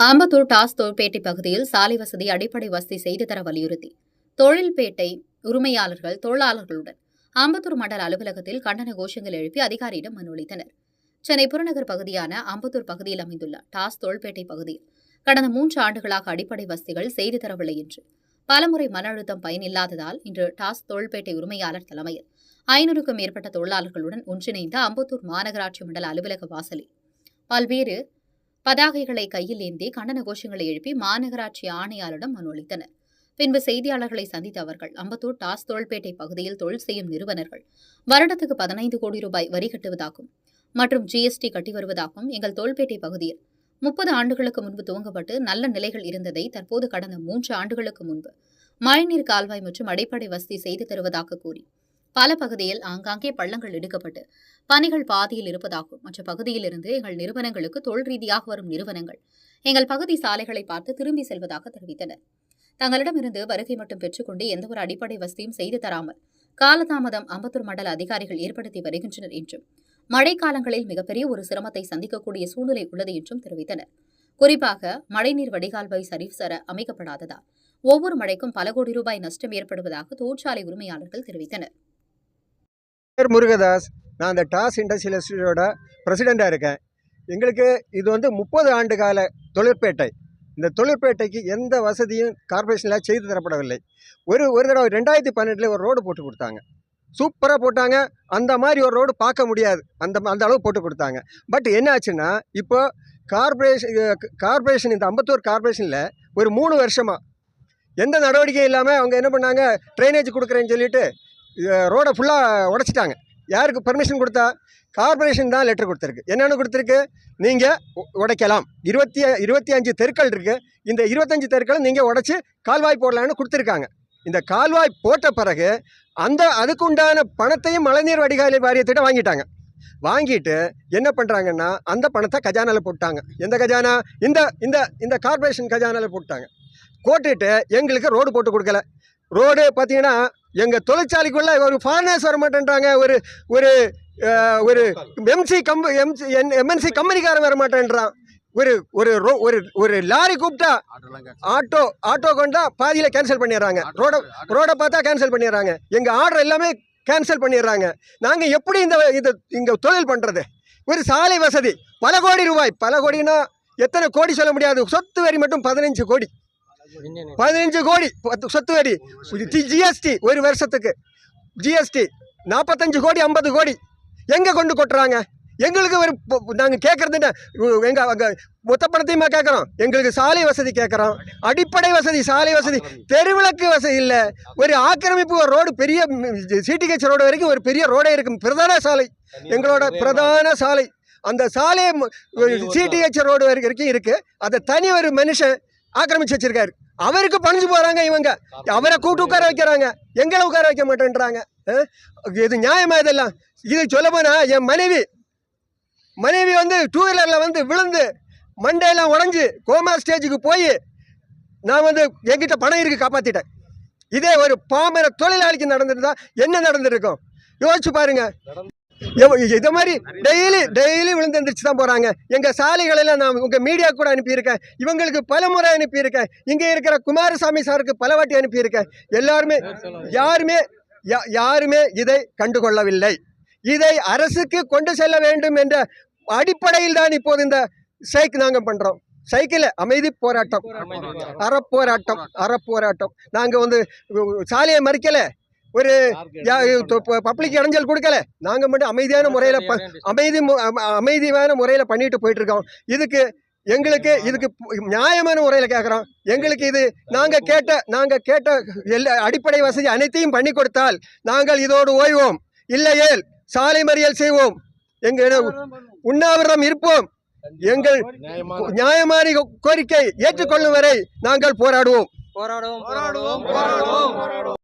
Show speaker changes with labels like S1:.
S1: Ambattur toss தொழிற்பேட்டை பகுதியில் சாலை வசதி அடிப்படை வசதி செய்து தர வலியுறுத்தி. தொழில்பேட்டை உரிமையாளர்கள் தொழிலாளர்களுடன் ஆம்பத்தூர் மண்டல அலுவலகத்தில் கண்டன கோஷங்கள் எழுப்பி அதிகாரியிடம் மனு அளித்தனர். சென்னை புறநகர் பகுதியான ஆம்பத்தூர் பகுதியில் அமைந்துள்ள டாஸ் தொழிற்பேட்டை பகுதியில் கடந்த மூன்று ஆண்டுகளாக அடிப்படை வசதிகள் செய்து தரவில்லை என்று பலமுறை மன அழுத்தம் பயனில்லாததால் இன்று டாஸ் தொழிற்பேட்டை உரிமையாளர் தலைமையில் ஐநூறுக்கும் மேற்பட்ட தொழிலாளர்களுடன் ஒன்றிணைந்த அம்பத்தூர் மாநகராட்சி மண்டல அலுவலக வாசலில் பல்வேறு பதாகைகளை கையில் ஏந்தி கண்டன கோஷங்களை எழுப்பி மாநகராட்சி ஆணையாளரிடம் மனு அளித்தனர். பின்பு செய்தியாளர்களை சந்தித்த அவர்கள் அம்பத்தூர் டாஸ் தோள்பேட்டை பகுதியில் தொழில் செய்யும் நிறுவனர்கள் வருடத்துக்கு பதினைந்து கோடி ரூபாய் வரி கட்டுவதாகவும் மற்றும் ஜிஎஸ்டி கட்டி வருவதாகவும் எங்கள் தோள்பேட்டை பகுதியில் முப்பது ஆண்டுகளுக்கு முன்பு துவங்கப்பட்டு நல்ல நிலைகள் இருந்ததை தற்போது கடந்த மூன்று ஆண்டுகளுக்கு முன்பு மழைநீர் கால்வாய் மற்றும் அடிப்படை வசதி செய்து தருவதாக கூறி பல பகுதியில் ஆங்காங்கே பள்ளங்கள் எடுக்கப்பட்டு பணிகள் பாதியில் இருப்பதாகவும் மற்ற பகுதியில் இருந்து எங்கள் நிறுவனங்களுக்கு தொழில் ரீதியாக வரும் நிறுவனங்கள் எங்கள் பகுதி சாலைகளை பார்த்து திரும்பி செல்வதாக தெரிவித்தனர். தங்களிடமிருந்து வருகை மட்டும் பெற்றுக்கொண்டு எந்தவொரு அடிப்படை வசதியும் செய்து தராமல் காலதாமதம் அம்பத்தூர் மண்டல அதிகாரிகள் ஏற்படுத்தி வருகின்றனர் என்றும் மழைக்காலங்களில் மிகப்பெரிய ஒரு சிரமத்தை சந்திக்கக்கூடிய சூழ்நிலை உள்ளது என்றும் தெரிவித்தனர். குறிப்பாக மழைநீர் வடிகால்வாய் சரிசர அமைக்கப்படாததால் ஒவ்வொரு மழைக்கும் பல கோடி ரூபாய் நஷ்டம் ஏற்படுவதாக தொழிற்சாலை உரிமையாளர்கள் தெரிவித்தனர்.
S2: பேர் முருகதாஸ். நான் அந்த டாஸ் இண்டஸ்ட்ரியலிஸ்டோட பிரசிடெண்ட்டாக இருக்கேன். எங்களுக்கு இது வந்து முப்பது ஆண்டு கால தொழிற்பேட்டை. இந்த தொழிற்பேட்டைக்கு எந்த வசதியும் கார்பரேஷனில் செய்து தரப்படவில்லை. ஒரு ஒரு தடவை ரெண்டாயிரத்தி பன்னெண்டில் ஒரு ரோடு போட்டு கொடுத்தாங்க. சூப்பராக போட்டாங்க. அந்த மாதிரி ஒரு ரோடு பார்க்க முடியாது. அந்த அந்த அளவு போட்டு கொடுத்தாங்க. பட் என்ன ஆச்சுன்னா இப்போ கார்பரேஷன் கார்பரேஷன் இந்த அம்பத்தூர் கார்பரேஷனில் ஒரு மூணு வருஷமாக எந்த நடவடிக்கையும் இல்லாமல் அவங்க என்ன பண்ணாங்க? ட்ரைனேஜ் கொடுக்குறேன்னு சொல்லிட்டு ரோடை ஃபுல்லாக உடைச்சிட்டாங்க. யாருக்கு பெர்மிஷன் கொடுத்தா? கார்பரேஷன் தான் லெட்டர் கொடுத்துருக்கு. என்னென்னு கொடுத்துருக்கு? நீங்கள் உடைக்கலாம். இருபத்தி இருபத்தி அஞ்சு தெருக்கள் இருக்குது இந்த இருபத்தஞ்சு தெருக்களை நீங்கள் உடைச்சி கால்வாய் போடலான்னு கொடுத்துருக்காங்க. இந்த கால்வாய் போட்ட பிறகு அந்த அதுக்கு உண்டான பணத்தையும் மழைநீர் வடிகால் வாரியத்திட்ட வாங்கிட்டாங்க. வாங்கிட்டு என்ன பண்ணுறாங்கன்னா அந்த பணத்தை கஜானாவில் போட்டாங்க. எந்த கஜானா? இந்த இந்த இந்த கார்பரேஷன் கஜானாவில் போட்டாங்க. போட்டுட்டு எங்களுக்கு ரோடு போட்டு கொடுக்கல. ரோடு பார்த்தீங்கன்னா எங்கள் தொழிற்சாலைக்குள்ளே ஒரு ஃபாரினர்ஸ் வர மாட்டேன்றாங்க ஒரு ஒரு ஒரு எம்சி கம் எம்சி எம்என்சி கம்பெனிக்காரன் வர மாட்டேன்றான் ஒரு ஒரு ரோ ஒரு ஒரு லாரி கூப்பிட்டா ஆட்டோ ஆட்டோ கொண்டா பாதியில் கேன்சல் பண்ணிடுறாங்க. ரோட ரோடை பார்த்தா கேன்சல் பண்ணிடுறாங்க. எங்கள் ஆர்டர் எல்லாமே கேன்சல் பண்ணிடுறாங்க. நாங்கள் எப்படி இந்த இது இங்கே தொழில் பண்ணுறது ஒரு சாலை வசதி. பல கோடி ரூபாய். பல கோடினா எத்தனை கோடி சொல்ல முடியாது. சொத்து வரி மட்டும் பதினஞ்சு கோடி. பதினஞ்சு கோடி பத்து சொத்து வரி ஜிஎஸ்டி ஒரு வருஷத்துக்கு ஜிஎஸ்டி நாற்பத்தஞ்சு கோடி ஐம்பது கோடி எங்கே கொண்டு கொட்டுறாங்க எங்களுக்கு ஒரு நாங்கள் கேட்குறது என்ன எங்கள் அங்கே மொத்த பணத்தையுமா கேட்குறோம் எங்களுக்கு சாலை வசதி கேட்குறோம் அடிப்படை வசதி சாலை வசதி தெருவிளக்கு வசதி இல்லை ஒரு ஆக்கிரமிப்பு ஒரு ரோடு பெரிய சிடிஹெச் ரோடு வரைக்கும் ஒரு பெரிய ரோடே இருக்கும் பிரதான சாலை எங்களோட பிரதான சாலை அந்த சாலை சிடிஹெச் ரோடு வரைக்கும் இருக்கு அதை தனி ஒரு மனுஷன் ஆக்கிரமிச்சு வச்சிருக்காரு. அவருக்கு பணிஞ்சு போகிறாங்க இவங்க. அவரை கூட்டு உட்கார வைக்கிறாங்க. எங்களை உட்கார வைக்க மாட்டேன்றாங்க. இது நியாயமா இதெல்லாம்? இது சொல்ல போனால் என் மனைவி. மனைவி வந்து டூ வீலரில் வந்து விழுந்து மண்டையெல்லாம் உடஞ்சி கோமா ஸ்டேஜுக்கு போய் நான் வந்து என்கிட்ட பணம் இருக்கு காப்பாற்றிட்டேன் இதே ஒரு பாமர தொழிலாளிக்கு நடந்துருந்தா என்ன நடந்துருக்கும்? யோசிச்சு பாருங்க. இதை மாதிரி டெய்லி டெய்லி விழுந்து எந்திரிச்சு தான் போகிறாங்க எங்கள் சாலைகளெல்லாம் நான் உங்கள் மீடியா கூட அனுப்பியிருக்கேன். இவங்களுக்கு பல முறை அனுப்பியிருக்கேன். இங்கே இருக்கிற குமாரசாமி சாருக்கு பல வாட்டி அனுப்பியிருக்கேன். எல்லாருமே யாருமே யாருமே இதை கண்டுகொள்ளவில்லை. இதை அரசுக்கு கொண்டு செல்ல வேண்டும் என்ற அடிப்படையில் தான் இப்போது இந்த ஸ்ட்ரைக் நாங்கள் பண்ணுறோம் சைக்கிள் அமைதி போராட்டம். அறப்போராட்டம் அறப்போராட்டம். நாங்கள் வந்து சாலையை மறிக்கலை. ஒரு பப்ளிக் இடைஞ்சல் கொடுக்கல. நாங்கள் மட்டும் அமைதியான முறையில் ப அமைதி அமைதியான முறையில் பண்ணிட்டு போயிட்டு இருக்கோம் இதுக்கு எங்களுக்கு இதுக்கு நியாயமான முறையில் கேட்குறோம் எங்களுக்கு இது நாங்கள் கேட்ட நாங்கள் கேட்ட எல்லா அடிப்படை வசதி அனைத்தையும் பண்ணி கொடுத்தால் நாங்கள் இதோடு ஓய்வோம். இல்லையேல் சாலை மறியல் செய்வோம். எங்கள் உண்ணாவிரதம் இருப்போம். எங்கள் நியாயமான கோரிக்கை ஏற்றுக்கொள்ளும் வரை நாங்கள் போராடுவோம்
S3: போராடுவோம் போராடுவோம் போராடுவோம்.